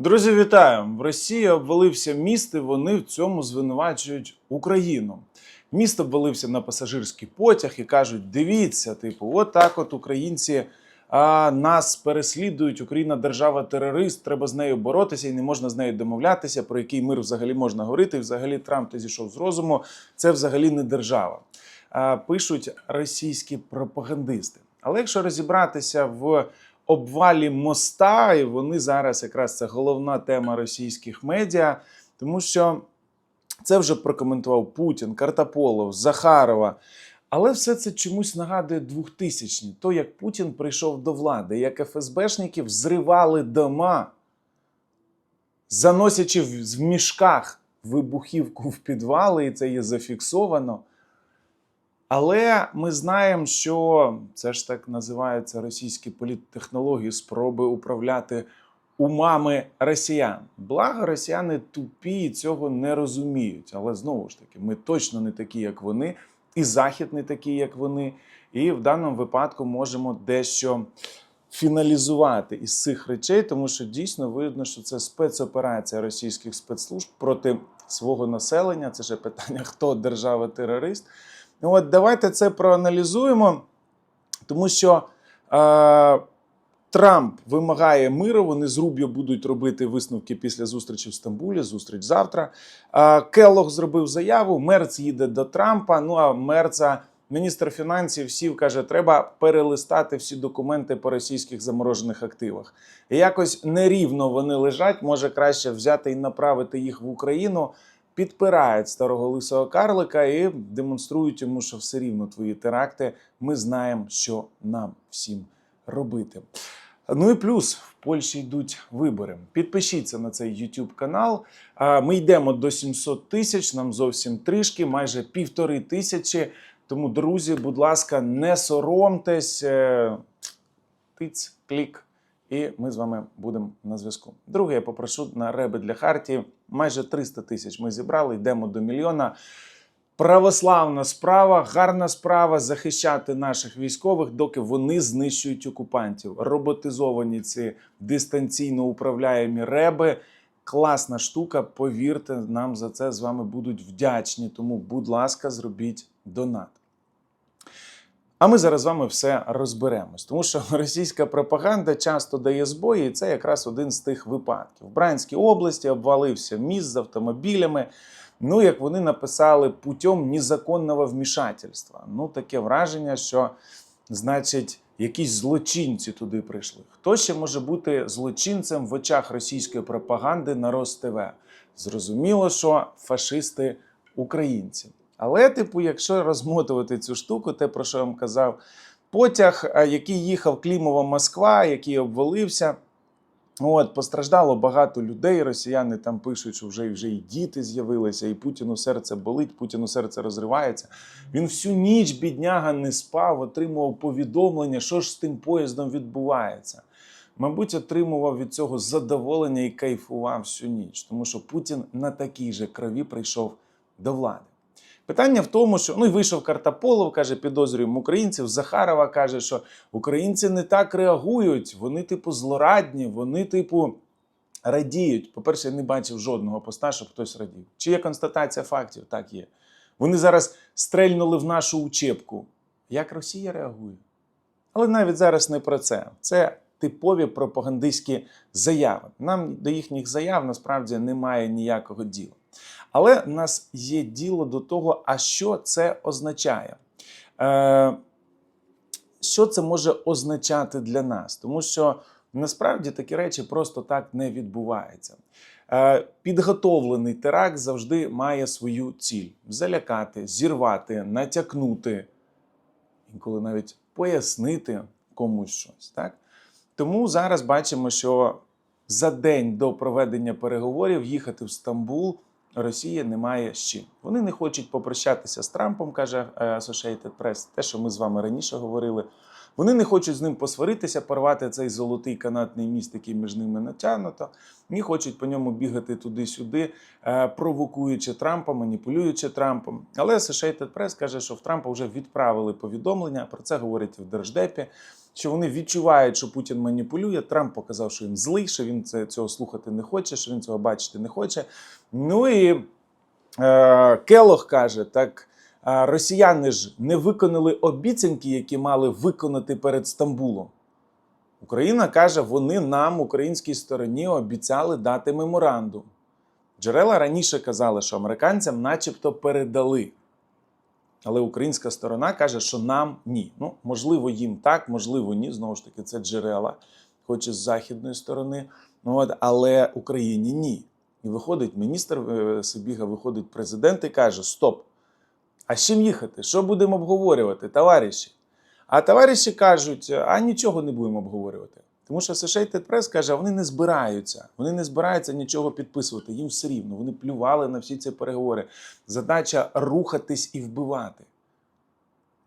Друзі, вітаю! В Росії обвалився міст, і вони в цьому звинувачують Україну. Міст обвалився на пасажирський потяг і кажуть: дивіться, типу, от так от українці а, нас переслідують. Україна держава терорист, треба з нею боротися і не можна з нею домовлятися. Про який мир взагалі можна говорити. І взагалі Трамп ти зійшов з розуму. Це взагалі не держава. А, пишуть російські пропагандисти. Але якщо розібратися в обвалі моста, і вони зараз якраз це головна тема російських медіа, тому що це вже прокоментував Путін, Картаполов, Захарова. Але все це чомусь нагадує 2000-ні, то як Путін прийшов до влади, як ФСБшників зривали дома, заносячи в мішках вибухівку в підвали, і це є зафіксовано. Але ми знаємо, що це ж так називаються російські політтехнології, спроби управляти умами росіян. Благо, росіяни тупі і цього не розуміють. Але знову ж таки, ми точно не такі, як вони, і Захід не такий, як вони. І в даному випадку можемо дещо фіналізувати із цих речей, тому що дійсно видно, що це спецоперація російських спецслужб проти свого населення. Це ж питання, хто держава-терорист. Ну от давайте це проаналізуємо, тому що е, Трамп вимагає миру. Вони з Рубіо будуть робити висновки після зустрічі в Стамбулі. Зустріч завтра. Е, Келлог зробив заяву. Мерц їде до Трампа. Ну а Мерца, міністр фінансів, сів каже, треба перелистати всі документи по російських заморожених активах. І якось нерівно вони лежать. Може краще взяти і направити їх в Україну підпирають старого лисого карлика і демонструють йому, що все рівно твої теракти. Ми знаємо, що нам всім робити. Ну і плюс в Польщі йдуть вибори. Підпишіться на цей YouTube канал. Ми йдемо до 700 тисяч. Нам зовсім трішки, майже півтори тисячі. Тому, друзі, будь ласка, не соромтесь. е, Тиць, клік, і ми з вами будемо на зв'язку. Друге, я попрошу на реби для Хартії. Майже 300 тисяч ми зібрали, йдемо до мільйона. Православна справа, гарна справа захищати наших військових, доки вони знищують окупантів. Роботизовані ці дистанційно управляємі реби. Класна штука. Повірте, нам за це з вами будуть вдячні. Тому, будь ласка, зробіть донат. А ми зараз з вами все розберемось, тому що російська пропаганда часто дає збої, і це якраз один з тих випадків. В Брянській області обвалився міст з автомобілями. Ну, як вони написали, путем незаконного вмішательства. Ну, таке враження, що, значить, якісь злочинці туди прийшли. Хто ще може бути злочинцем в очах російської пропаганди на РосТВ? Зрозуміло, що фашисти українці. Але, типу, якщо розмотувати цю штуку, те, про що я вам казав, потяг, який їхав Клімова Москва, який обвалився. От, постраждало багато людей. Росіяни там пишуть, що вже, вже і діти з'явилися, і Путіну серце болить, Путіну серце розривається. Він всю ніч, бідняга, не спав, отримував повідомлення, що ж з тим поїздом відбувається. Мабуть, отримував від цього задоволення і кайфував всю ніч, тому що Путін на такій же крові прийшов до влади. Питання в тому, що ну і вийшов Картаполов, каже, підозрюємо українців. Захарова каже, що українці не так реагують, вони, типу, злорадні, вони, типу, радіють. По-перше, я не бачив жодного поста, щоб хтось радів. Чи є констатація фактів? Так є. Вони зараз стрельнули в нашу учебку. Як Росія реагує? Але навіть зараз не про це. Це типові пропагандистські заяви. Нам до їхніх заяв насправді немає ніякого діла. Але в нас є діло до того, а що це означає? Е, що це може означати для нас? Тому що насправді такі речі просто так не відбуваються. Е, підготовлений теракт завжди має свою ціль: залякати, зірвати, натякнути, інколи навіть пояснити комусь щось. Так? Тому зараз бачимо, що за день до проведення переговорів їхати в Стамбул Росія не має з чим. Вони не хочуть попрощатися з Трампом, каже е, Associated Press, те, що ми з вами раніше говорили. Вони не хочуть з ним посваритися, порвати цей золотий канатний міст, який між ними натягнуто. Ні, хочуть по ньому бігати туди-сюди, е, провокуючи Трампа, маніпулюючи Трампом. Але Associated Press каже, що в Трампа вже відправили повідомлення. Про це говорять в Держдепі. Що вони відчувають, що Путін маніпулює. Трамп показав, що він злий, що він це, цього слухати не хоче, що він цього бачити не хоче. Ну і е, Келох каже: так е, росіяни ж не виконали обіцянки, які мали виконати перед Стамбулом. Україна каже, вони нам, українській стороні, обіцяли дати меморандум. Джерела раніше казали, що американцям начебто передали. Але українська сторона каже, що нам ні. Ну, можливо, їм так, можливо, ні. Знову ж таки, це джерела, хоч і з західної сторони. Ну, от, але Україні ні. І виходить міністр е, Сибіга, виходить президент і каже: Стоп! А з чим їхати? Що будемо обговорювати, товариші? А товариші кажуть, а нічого не будемо обговорювати. Тому що Associated Press каже, вони не збираються. Вони не збираються нічого підписувати. Їм все рівно. Вони плювали на всі ці переговори. Задача рухатись і вбивати.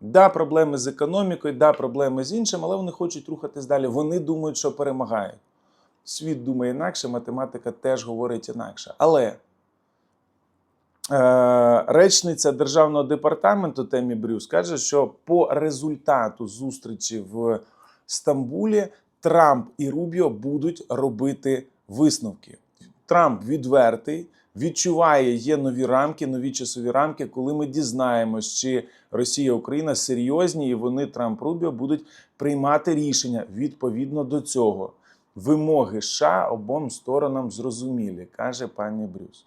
Да, проблеми з економікою, да, проблеми з іншим, але вони хочуть рухатись далі. Вони думають, що перемагають. Світ думає інакше, математика теж говорить інакше. Але е, речниця Державного департаменту Темі Брюс каже, що по результату зустрічі в Стамбулі Трамп і Рубіо будуть робити висновки. Трамп відвертий, відчуває, є нові рамки, нові часові рамки, коли ми дізнаємось, чи Росія Україна серйозні, і вони Трамп Рубіо будуть приймати рішення відповідно до цього. Вимоги США обом сторонам зрозумілі, каже пані Брюс.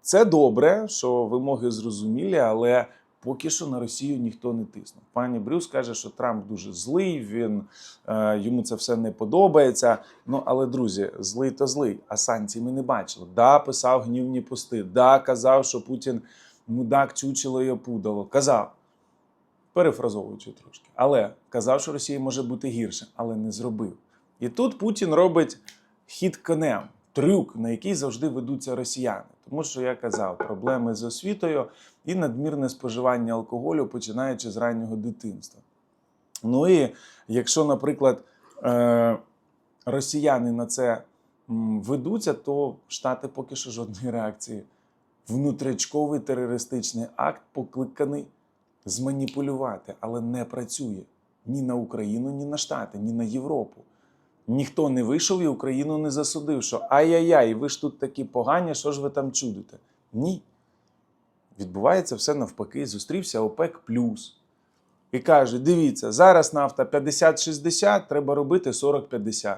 Це добре, що вимоги зрозумілі, але поки що на Росію ніхто не тиснув. Пані Брюс каже, що Трамп дуже злий, він, е, йому це все не подобається. Ну, але, друзі, злий то злий, а санкцій ми не бачили. Да, писав гнівні пости, да, казав, що Путін мудак, чучело і опудало. Казав, перефразовуючи трошки. Але казав, що Росія може бути гірше, але не зробив. І тут Путін робить хід конем, трюк, на який завжди ведуться росіяни. Тому що я казав, проблеми з освітою і надмірне споживання алкоголю, починаючи з раннього дитинства. Ну і якщо, наприклад, е, росіяни на це ведуться, то Штати поки що жодної реакції. Внутрячковий терористичний акт покликаний зманіпулювати, але не працює ні на Україну, ні на Штати, ні на Європу. Ніхто не вийшов і Україну не засудив, що ай-яй-яй, ви ж тут такі погані, що ж ви там чудите? Ні. Відбувається все навпаки. Зустрівся ОПЕК плюс. І каже: дивіться, зараз нафта 50-60, треба робити 40-50.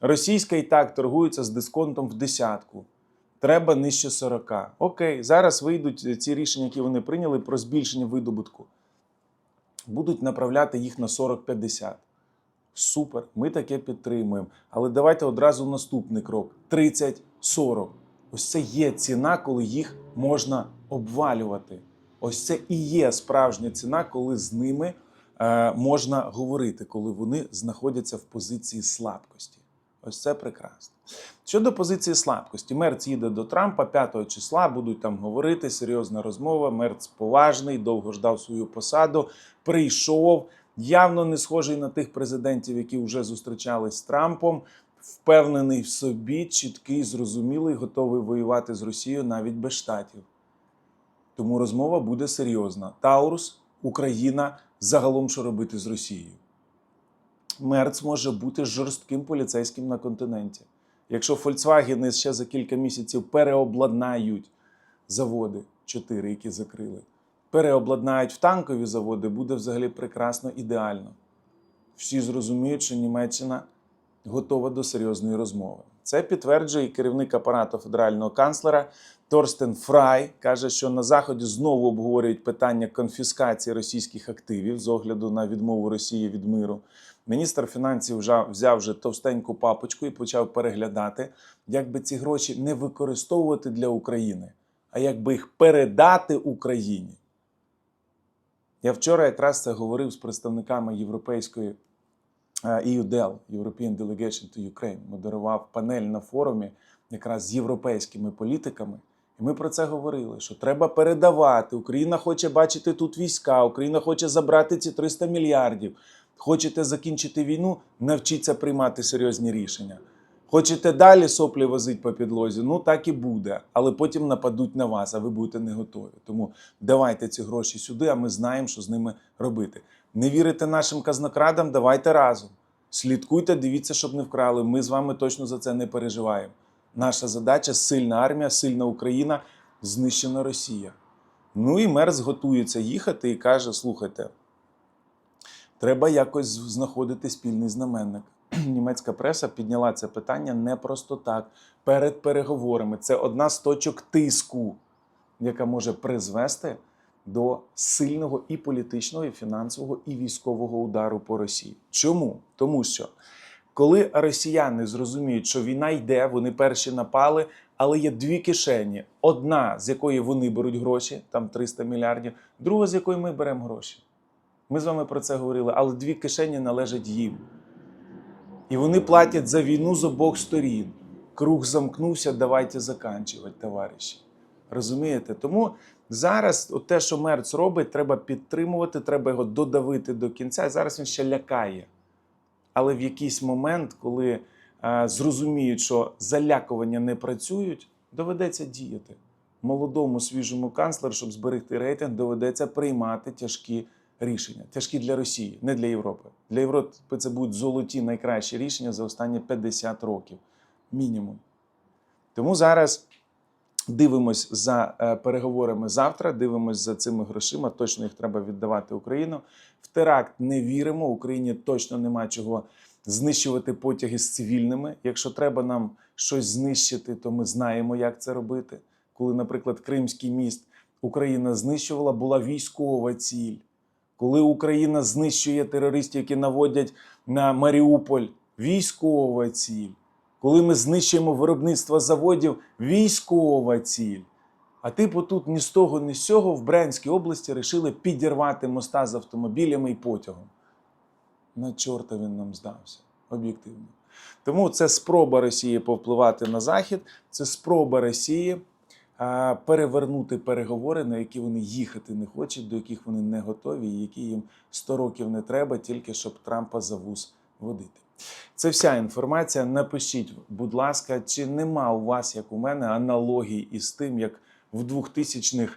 Російська і так торгується з дисконтом в десятку. Треба нижче 40. Окей, зараз вийдуть ці рішення, які вони прийняли про збільшення видобутку. Будуть направляти їх на 40-50. Супер, ми таке підтримуємо. Але давайте одразу наступний крок: 30-40. Ось це є ціна, коли їх можна обвалювати. Ось це і є справжня ціна, коли з ними е, можна говорити, коли вони знаходяться в позиції слабкості. Ось це прекрасно. Щодо позиції слабкості, Мерц їде до Трампа 5 числа, будуть там говорити, серйозна розмова. Мерц поважний, довго ждав свою посаду, прийшов, явно не схожий на тих президентів, які вже зустрічались з Трампом. Впевнений в собі, чіткий, зрозумілий, готовий воювати з Росією навіть без штатів. Тому розмова буде серйозна. Таурус, Україна, загалом що робити з Росією. Мерц може бути жорстким поліцейським на континенті. Якщо Volkswagen ще за кілька місяців переобладнають заводи, чотири, які закрили, переобладнають в танкові заводи, буде взагалі прекрасно, ідеально. Всі зрозуміють, що Німеччина готова до серйозної розмови. Це підтверджує і керівник апарату федерального канцлера Торстен Фрай. каже, що на заході знову обговорюють питання конфіскації російських активів з огляду на відмову Росії від миру. Міністр фінансів вже взяв вже товстеньку папочку і почав переглядати, як би ці гроші не використовувати для України, а як би їх передати Україні. Я вчора якраз це говорив з представниками європейської е, EUDEL, European Delegation to Ukraine, модерував панель на форумі якраз з європейськими політиками. І ми про це говорили: що треба передавати. Україна хоче бачити тут війська, Україна хоче забрати ці 300 мільярдів. Хочете закінчити війну, навчіться приймати серйозні рішення. Хочете далі соплі возити по підлозі, ну так і буде. Але потім нападуть на вас, а ви будете не готові. Тому давайте ці гроші сюди, а ми знаємо, що з ними робити. Не вірите нашим казнокрадам? Давайте разом. Слідкуйте, дивіться, щоб не вкрали. Ми з вами точно за це не переживаємо. Наша задача сильна армія, сильна Україна, знищена Росія. Ну і Мерц готується їхати і каже: слухайте, треба якось знаходити спільний знаменник. Німецька преса підняла це питання не просто так перед переговорами. Це одна з точок тиску, яка може призвести до сильного і політичного, і фінансового, і військового удару по Росії. Чому? Тому що коли росіяни зрозуміють, що війна йде, вони перші напали, але є дві кишені: одна, з якої вони беруть гроші, там 300 мільярдів, друга, з якої ми беремо гроші. Ми з вами про це говорили, але дві кишені належать їм. І вони платять за війну з обох сторін. Круг замкнувся, давайте заканчувати, товариші. Розумієте? Тому зараз от те, що Мерц робить, треба підтримувати, треба його додавити до кінця. Зараз він ще лякає. Але в якийсь момент, коли е, зрозуміють, що залякування не працюють, доведеться діяти. Молодому свіжому канцлеру, щоб зберегти рейтинг, доведеться приймати тяжкі рішення. Тяжкі для Росії, не для Європи. Для Європи це будуть золоті найкращі рішення за останні 50 років. Мінімум. Тому зараз дивимось за е, переговорами завтра, дивимось за цими грошима. Точно їх треба віддавати Україну. В теракт не віримо. Україні точно нема чого знищувати потяги з цивільними. Якщо треба нам щось знищити, то ми знаємо, як це робити. Коли, наприклад, Кримський міст Україна знищувала, була військова ціль. Коли Україна знищує терористів, які наводять на Маріуполь, військова ціль. Коли ми знищуємо виробництво заводів, військова ціль. А типу тут ні з того, ні з сього в Брянській області рішили підірвати моста з автомобілями і потягом. На чорта він нам здався, об'єктивно. Тому це спроба Росії повпливати на Захід, це спроба Росії перевернути переговори, на які вони їхати не хочуть, до яких вони не готові, і які їм 100 років не треба, тільки щоб Трампа за вуз водити. Це вся інформація. Напишіть, будь ласка, чи нема у вас, як у мене, аналогій із тим, як в 2000-х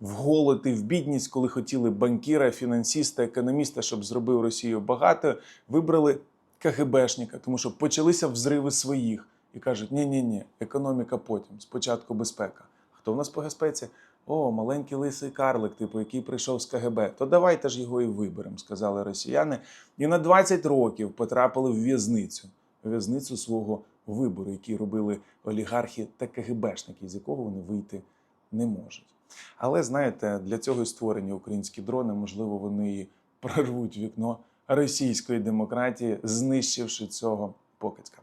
вголити в бідність, коли хотіли банкіра, фінансіста, економіста, щоб зробив Росію багато, вибрали КГБшника, тому що почалися взриви своїх і кажуть: ні ні ні економіка потім, спочатку безпека. Хто в нас по безпеці? О, маленький лисий карлик, типу, який прийшов з КГБ. То давайте ж його і виберемо, сказали росіяни. І на 20 років потрапили в в'язницю, в'язницю свого вибору, який робили олігархи та КГБшники, з якого вони вийти не можуть. Але знаєте, для цього і створені українські дрони, можливо, вони прорвуть вікно російської демократії, знищивши цього покидька.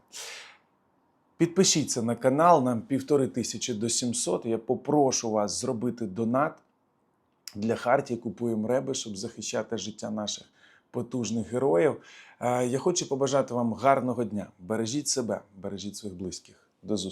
Підпишіться на канал, нам півтори тисячі до 700. Я попрошу вас зробити донат для Хартії. Купуємо реби, щоб захищати життя наших потужних героїв. Е, Я хочу побажати вам гарного дня. Бережіть себе, бережіть своїх близьких. До зустрічі.